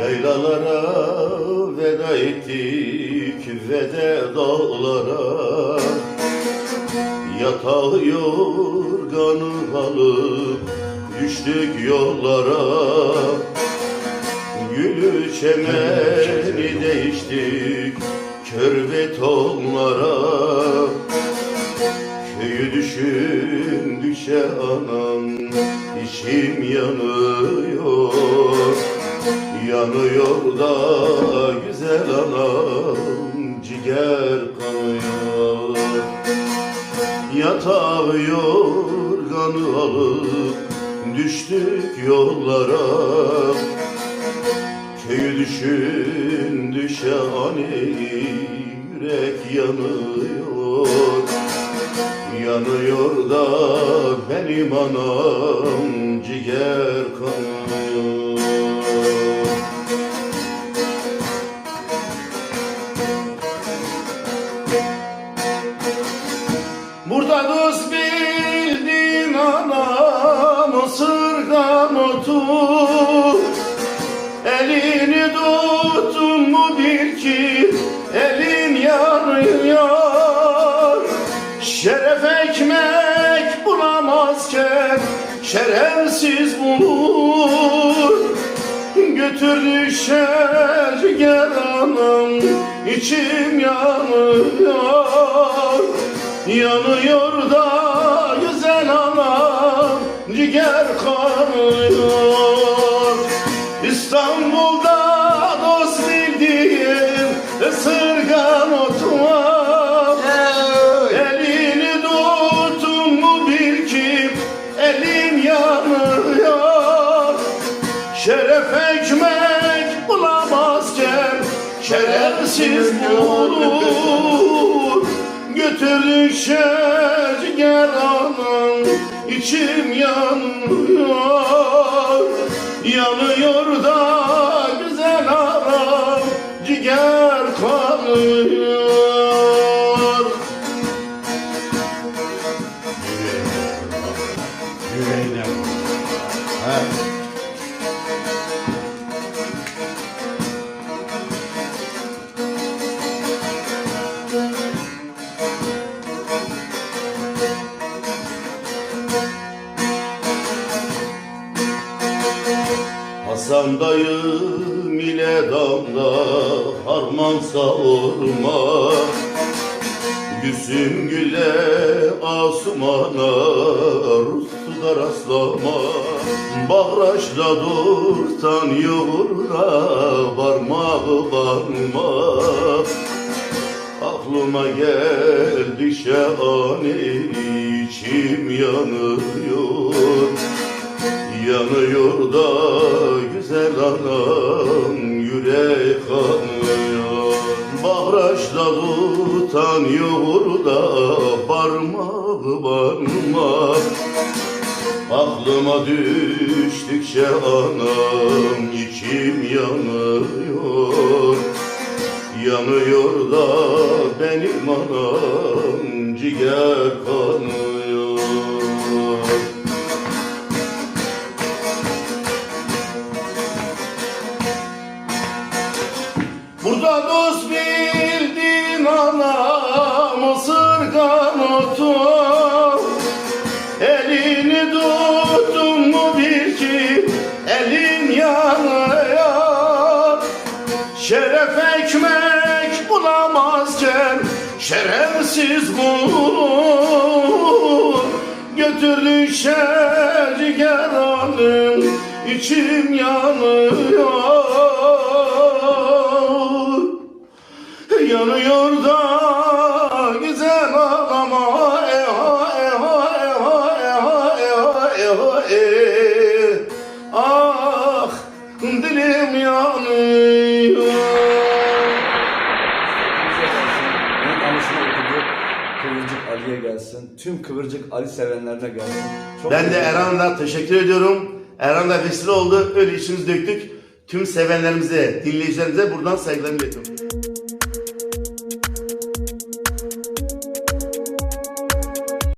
Yaylalara veda ettik ve de dağlara Yatağı yorganı alıp düştük yollara. Gülü çemeni değiştik kör betonlara Köyü düşündükçe anam içim yanıyor. Yanıyor da güzel anam ciğer kanıyor Yatağı yorganı alıp düştük yollara. Köyü düşündü şahane yürek yanıyor. Yanıyor da benim anam ciğer Burada dost bildin anam ısırgan otu. Elini tuttun mu bil ki elin yanıyor. Şeref ekmek bulamazken şerefsiz bulur. Götürdü şerger anam içim yanıyor Yanıyor da güzel anam ciğer kanıyor İstanbul'da dost bildiğim ısırgan otu var Elini tuttun mu bil ki elin yanıyor. Şeref ekmek bulamazken şerefsiz bulur Götürdükçe ciğer anam içim yanıyor Yanıyor da güzel aram ciğer kanıyor Yüreğine. Ha. Hasan dayım ile damla harman savurma. Gülsüm güle asumana suda rastlama. Bahraçla dursan yoğurra varmağı varma Aklıma geldi şahane içim yanıyor Yanıyor da güzel anam yürek kanıyor. Bahraçla tutan yoğur da parmağı parmak Aklıma düştükçe anam içim yanıyor. Yanıyor da benim anam ciğer kanıyor Burada dost bildin anam ısırgan otu Elini tuttun mu bil ki elin yanıyor Şeref ekmek bulamazken şerefsiz bulur. Götürdü şerger anım içim Yanıyor Kıvırcık Ali'ye gelsin. Tüm Kıvırcık Ali sevenlerine gelsin. Çok Ben de. Erhan'a teşekkür ediyorum. Erhan da vesile oldu. Öyle işimizi döktük. Tüm sevenlerimize, dinleyicilerimize buradan saygılarımı iletiyorum.